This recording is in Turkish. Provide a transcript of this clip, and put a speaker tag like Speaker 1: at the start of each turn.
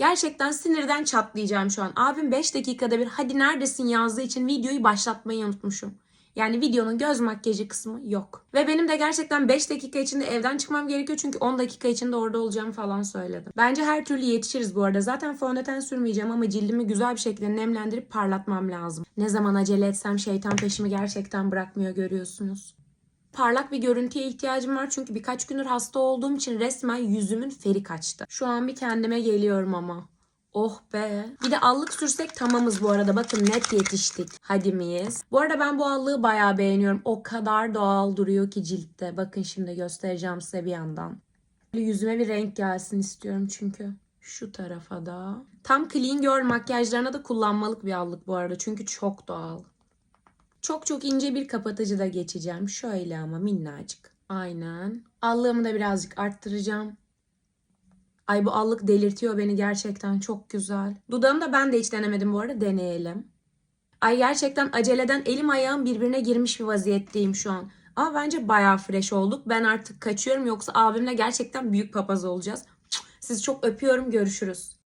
Speaker 1: Gerçekten sinirden çatlayacağım şu an. Abim 5 dakikada bir hadi neredesin yazdığı için videoyu başlatmayı unutmuşum. Yani videonun göz makyajı kısmı yok. Ve benim de gerçekten 5 dakika içinde evden çıkmam gerekiyor çünkü 10 dakika içinde orada olacağım falan söyledim. Bence her türlü yetişiriz bu arada. Zaten fondöten sürmeyeceğim ama cildimi güzel bir şekilde nemlendirip parlatmam lazım. Ne zaman acele etsem şeytan peşimi gerçekten bırakmıyor görüyorsunuz. Parlak bir görüntüye ihtiyacım var çünkü birkaç gündür hasta olduğum için resmen yüzümün feri kaçtı. Şu an bir kendime geliyorum ama. Oh be. Bir de allık sürsek tamamız bu arada. Bakın net yetiştik. Hadi miyiz? Bu arada ben bu allığı bayağı beğeniyorum. O kadar doğal duruyor ki ciltte. Bakın şimdi göstereceğim size bir yandan. Yüzüme bir renk gelsin istiyorum çünkü. Şu tarafa da. Tam clean girl makyajlarına da kullanmalık bir allık bu arada. Çünkü çok doğal. Çok çok ince bir kapatıcı da geçeceğim. Şöyle ama minnacık. Aynen. Allığımı da birazcık arttıracağım. Ay bu allık delirtiyor beni gerçekten çok güzel. Dudağımı da ben de hiç denemedim bu arada deneyelim. Ay gerçekten aceleden elim ayağım birbirine girmiş bir vaziyetteyim şu an. Ama bence bayağı fresh olduk. Ben artık kaçıyorum yoksa abimle gerçekten büyük papaz olacağız. Sizi çok öpüyorum görüşürüz.